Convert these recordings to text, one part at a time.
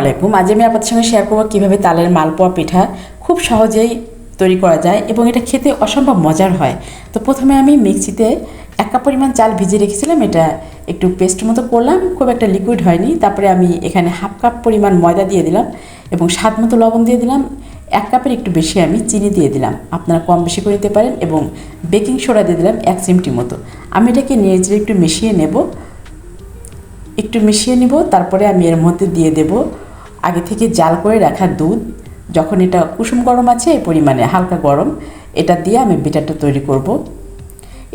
আলাইকুম। আজ আমি আপনাদের সঙ্গে শেয়ার করব কীভাবে তালের মালপোয়া পিঠা খুব সহজেই তৈরি করা যায় এবং এটা খেতে অসম্ভব মজার হয়। তো প্রথমে আমি মিক্সিতে এক কাপ পরিমাণ চাল ভিজিয়ে রেখেছিলাম। এটা একটু পেস্ট মতো করলাম, খুব একটা লিকুইড হয়নি। তারপরে আমি এখানে হাফ কাপ পরিমাণ ময়দা দিয়ে দিলাম এবং স্বাদ মতো লবণ দিয়ে দিলাম। এক কাপের একটু বেশি আমি চিনি দিয়ে দিলাম। আপনারা কম বেশি করে দিতে পারেন এবং বেকিং সোডা দিয়ে দিলাম এক চিমটি মতো। আমি এটাকে নিয়ে একটু মিশিয়ে নেব। একটু মিশিয়ে নিব, তারপরে আমি এর মধ্যে দিয়ে দেব আগে থেকে জাল করে রাখা দুধ। যখন এটা কুসুম গরম আছে, এই পরিমাণে হালকা গরম, এটা দিয়ে আমি পিঠাটা তৈরি করব।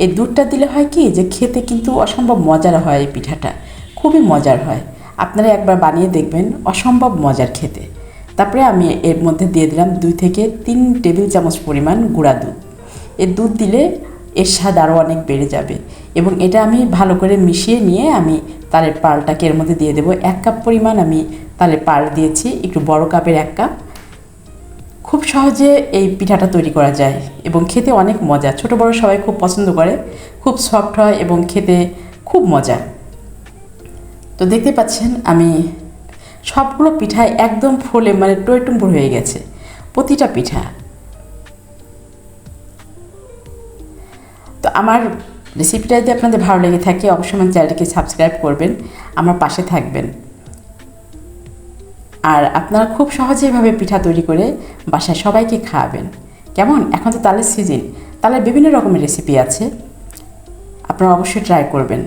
এই দুধটা দিলে হয় কি, যে খেতে কিন্তু অসম্ভব মজার হয় এই পিঠাটা, খুবই মজার হয়। আপনারা একবার বানিয়ে দেখবেন, অসম্ভব মজার খেতে। তারপরে আমি এর মধ্যে দিয়ে দিলাম দুই থেকে তিন টেবিল চামচ পরিমাণ গুঁড়া দুধ। এর দুধ দিলে এর স্বাদ আরও অনেক বেড়ে যাবে। এবং এটা আমি ভালো করে মিশিয়ে নিয়ে আমি তালের পালটাকে এর মধ্যে দিয়ে দেবো। এক কাপ পরিমাণ আমি তালের পাল দিয়েছি, একটু বড় কাপের এক কাপ। খুব সহজে এই পিঠাটা তৈরি করা যায় এবং খেতে অনেক মজা। ছোট বড় সবাই খুব পছন্দ করে, খুব সফট হয় এবং খেতে খুব মজা। তো দেখতে পাচ্ছেন আমি সবগুলো পিঠায় একদম ফোলে মানে টইটুম্বুর হয়ে গেছে। প্রতিটা পিঠা আমার রেসিপিটা যদি আপনাদের ভালো লেগে থাকে, অবশ্যই আমার চ্যানেলটিকে সাবস্ক্রাইব করবেন, আমার পাশে থাকবেন। আর আপনারা খুব সহজেভাবে পিঠা তৈরি করে বাসায় সবাইকে খাওয়াবেন। কেমন? এখন তো তালের সিজন তালের বিভিন্ন রকমের রেসিপি আছে। আপনারা অবশ্যই ট্রাই করবেন।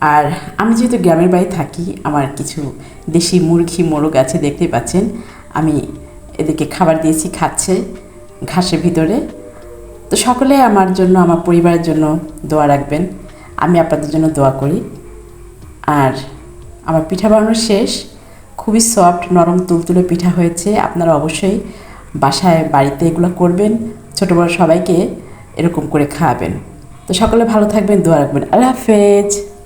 আর আমি যেহেতু গ্রামের বাড়ি থাকি, আমার কিছু দেশি মুরগি, মোরগ আছে দেখতে পাচ্ছেন। আমি এদেরকে খাবার দিয়েছি, খাচ্ছে, ঘাসের ভিতরে। তো সকলে আমার জন্য, আমার পরিবারের জন্য দোয়া রাখবেন। আমি আপনাদের জন্য দোয়া করি। আর আমার পিঠা বানানো শেষ। খুবই সফট নরম, তুলতুলে পিঠা হয়েছে। আপনারা অবশ্যই বাসায়, বাড়িতে এগুলো করবেন। ছোটো বড়ো সবাইকে এরকম করে খাওয়াবেন। তো সকলে ভালো থাকবেন, দোয়া রাখবেন। আল্লাহ হাফেজ।